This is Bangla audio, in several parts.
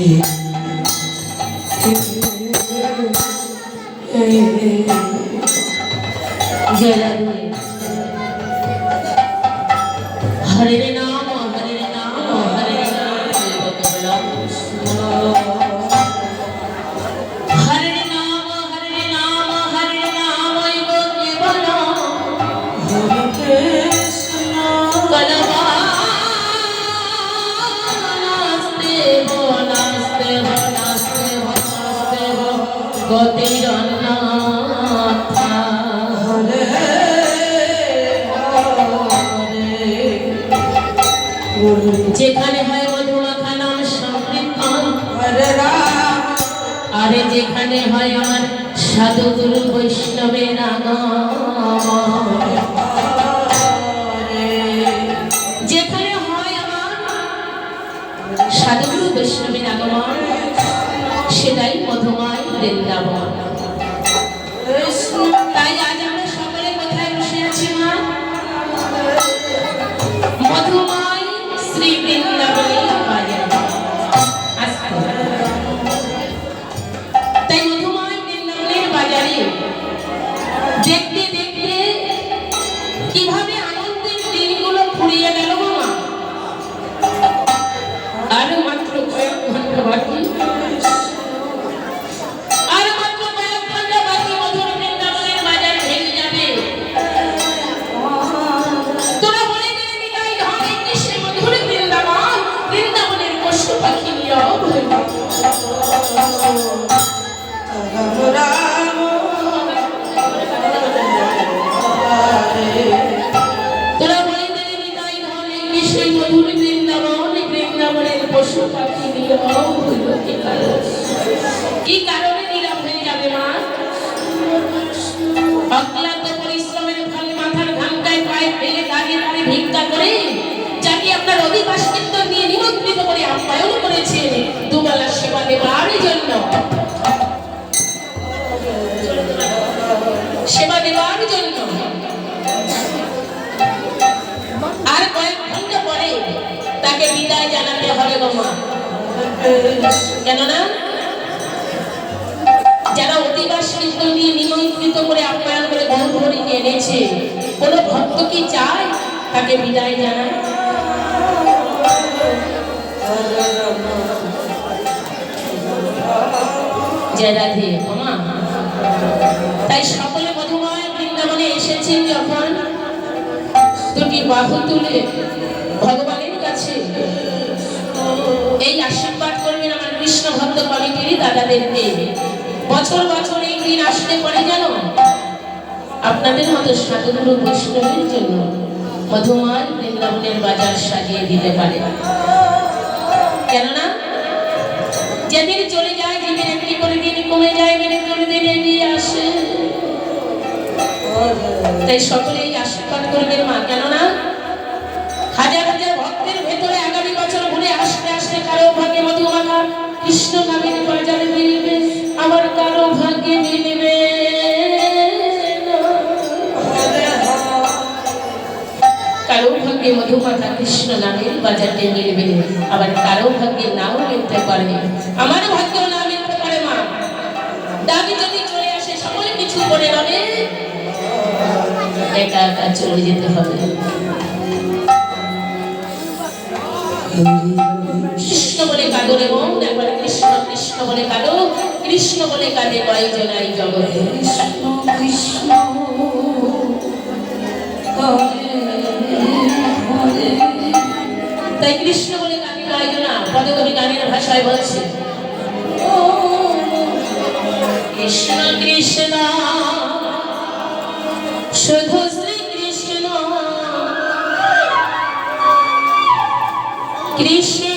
Yeah. যেখানে হয় মধুমাখা নাম সংকীর্তন আরে যেখানে হয় আমার সাধু গুরু বৈষ্ণবের যেখানে হয় আমার সাধুগুরু বৈষ্ণবের তাই মধুমায় বৃন্দাবনের বাজারে দেখতে দেখতে কীভাবে আনন্দের দিনগুলো ফুরিয়ে গেল মামা আরও মাত্র কয়েক ঘণ্টা বাকি। আরও মাত্র কয়েক বাকি মধুর বৃন্দাবনের বাজার যাবে। তোরা মধুর বৃন্দাবন। বৃন্দাবনের গেল। পশু পাখি কারণে হয়ে যাবে পরিশ্রমের মাথার ঘামটায় ফেলে ভিক্ষা যাকে আপনার নিয়ে নিমন্ত্রিত করে আপ্যায়ন করেছে, দুবেলা সেবা দেওয়ার বিদায় জানাতে হবে গো কেননা, যারা অধিবাস কীর্তন দিয়ে নিমন্ত্রিত করে আপ্যায়ন করে গৌরহরিকে এনেছে, কোনো ভক্ত কি চায় তাকে বিদায় জানায়? জয় রাধে ওমা তাই সকলে মধুময় বৃন্দাবনে এসেছেন যখন দুটি বাহু তুলে। আশীর্বাদ করবেন আমার কৃষ্ণ ভক্ত কমিটির দাদাদেরকে। বছর বছর এই দিন আসলে পরে যেন আপনাদের মতো সাধুগুরু বৈষ্ণবের জন্য মধুময় বৃন্দাবনের বাজার সাজিয়ে দিতে পারে। কেননা, যেদিন চলে যায় দিনের একটি করে দিন কমে যায়, মেরে করে দিন এগিয়ে আসে। তাই সকলেই আশীর্বাদ করবেন মা। কেননা, হাজার হাজার ভক্তের ভেতরে আগামী বছর ঘুরে আসতে আসতে কারও ভাগ্যে মধুমাখা কৃষ্ণ নামের বাজারে মিলবে, আমার কারও ভাগ্যে মিলবে। কারও ভাগ্যে মধুমাখা কৃষ্ণ নামের বাজারটি মিলবে আবার কারও ভাগ্যে নাও মিলতে পারে আমার ভাগ্য না মিলতে পারে মা। দাবি যদি চলে আসে, সকলে কিছু করে রবে একা একা চলে যেতে হবে। কৃষ্ণ বলে কাঁদো রে মন একবার কৃষ্ণ কৃষ্ণ বলে কাঁদো, কৃষ্ণ বলে কাঁদে কয়জনাই জগতে। তাই কৃষ্ণ বলে কাঁদে কয়জনা পদকবি গানের ভাষায় বলছে কৃষ্ণ কৃষ্ণ, শুধু শ্রী কৃষ্ণ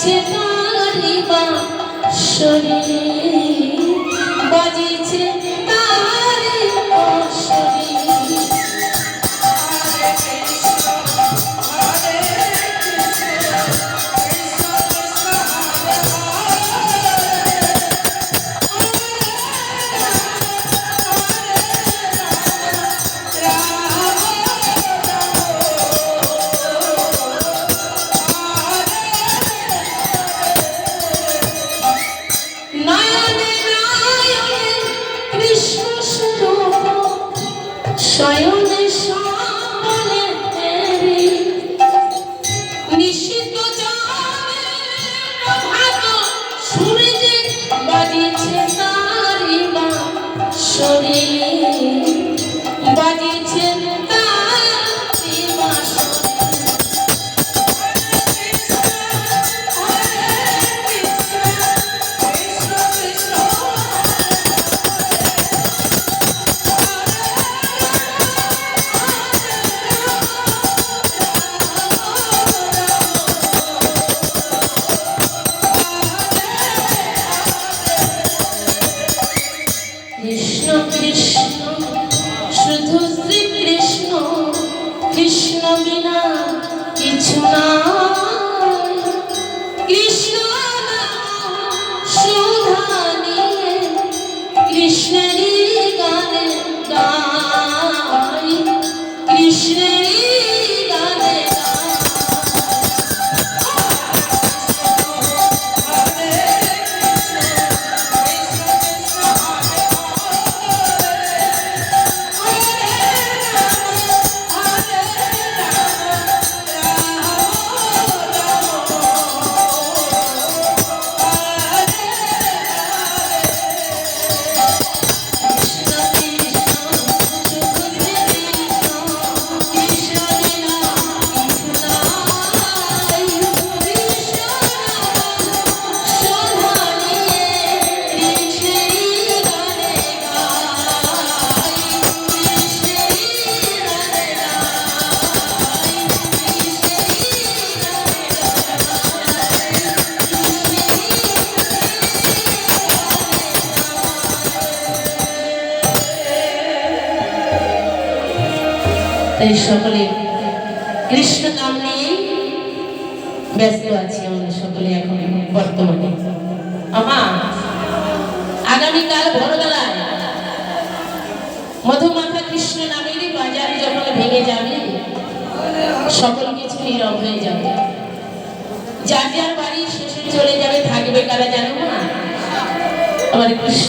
বাজেছে তারিবা শরীর। বাজেছে শরীর তাই সকলে কৃষ্ণ নাম নিয়ে ব্যস্ত আছি আমরা সকলে এখন বর্তমানে। আমা, আগামীকাল ভোরবেলায় মধুমাখা কৃষ্ণ নামেরই বাজার যখন ভেঙে যাবে, সকল কিছু নীরব হয়ে যাবে। যার যার বাড়ি শেষে চলে যাবে, থাকবে কারা জানো না আমার কৃষ্ণ